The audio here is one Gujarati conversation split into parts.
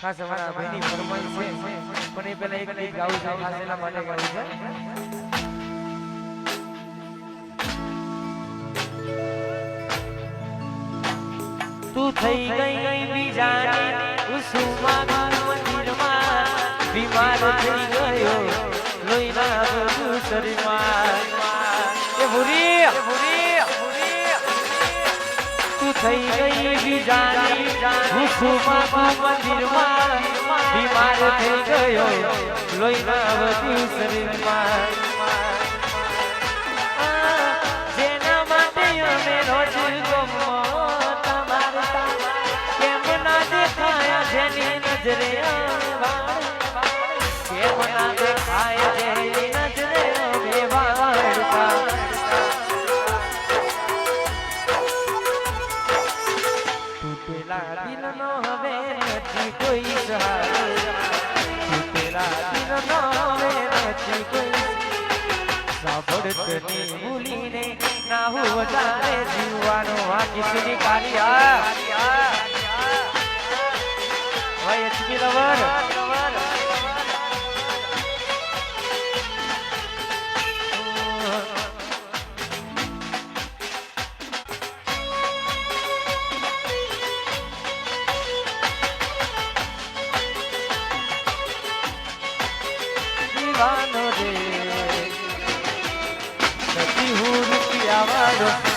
ખાસ અમારા ભાઈની ફરમાઈશ છે. પણ એ પહેલા એક ગીત ગાવું છે ખાસ એના માટે ગાવું છે. તું થઈ ગઈ બીજાની કુસુમા મંદિરમાં. બીમાર થઈ ગયો લોહીના શરીરમાં. એ ભૂરી ભૂરી. તું થઈ ગઈ બીજાની મંદિરમાં બીમાર થઈ ગયો લોહી બધું શરીરમાં જેના માટે અમે રોજ ગમો તમારે કેમ ના દેખાયા જેની નજરે હવે નથી કોઈ સહારો વધારે જીવવાનો આ કિસની કાલિયા ભાઈ એચપી લવર દીવાનો રે. નથી હું રૂપિયા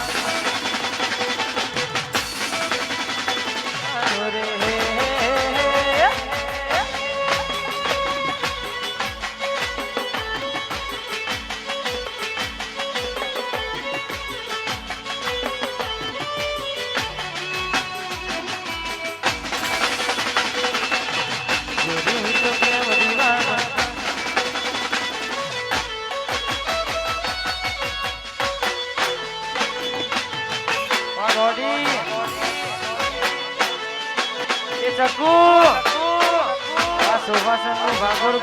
એ ચકુ. આ સુભાષનનું ભાગોળ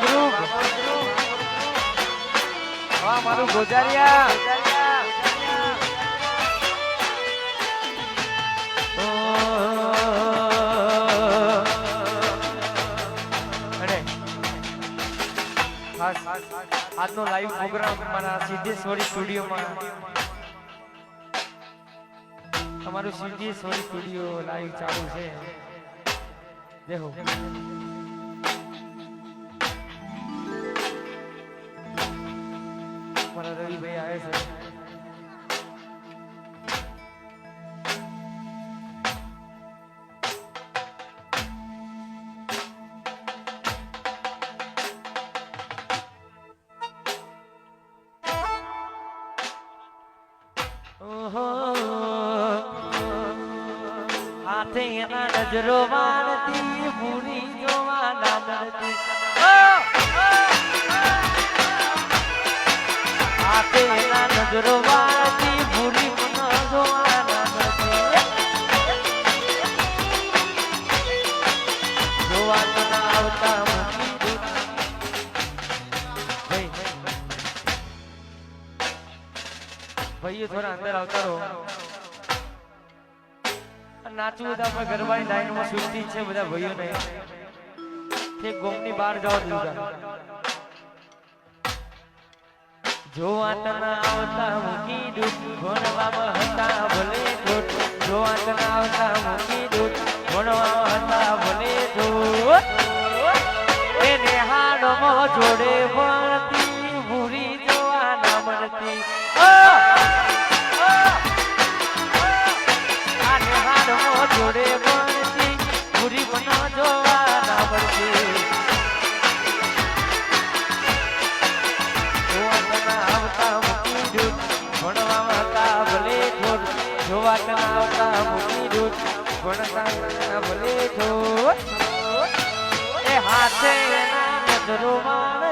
આજનો લાઈવ પ્રોગ્રામ મારા સિદ્ધેશ્વરી સ્ટુડિયોમાં તમારું સોરી સ્ટુડિયો લાઈવ ચાલુ છે. દેખો. મારા રવિભાઈ આવે છે. ઓહો. હાથે એના નજરો વાળતી પૂરી જોવા લાગતી હાથે એના નજરો વાળતી. ભાઈ ભાઈઓ થોડા અંદર આવતા રહો. નાચવું તો આપણે ગરબાની લાઈનમાં સુસ્તી છે બધા ભાઈઓને. તે ગોમની બહાર જવા દીધા જોવા તના આવતા મૂકી દૂધ ભણવામાં હતા ભલે દૂધ જોવા તના આવતા મૂકી દૂધ ભણવામાં હતા ભલે દૂધ એને હાડમાં જોડે જોવા મૂકી દૂધ ભણતા ભલે ઠોઠ એ હાથે એના નજરો માણ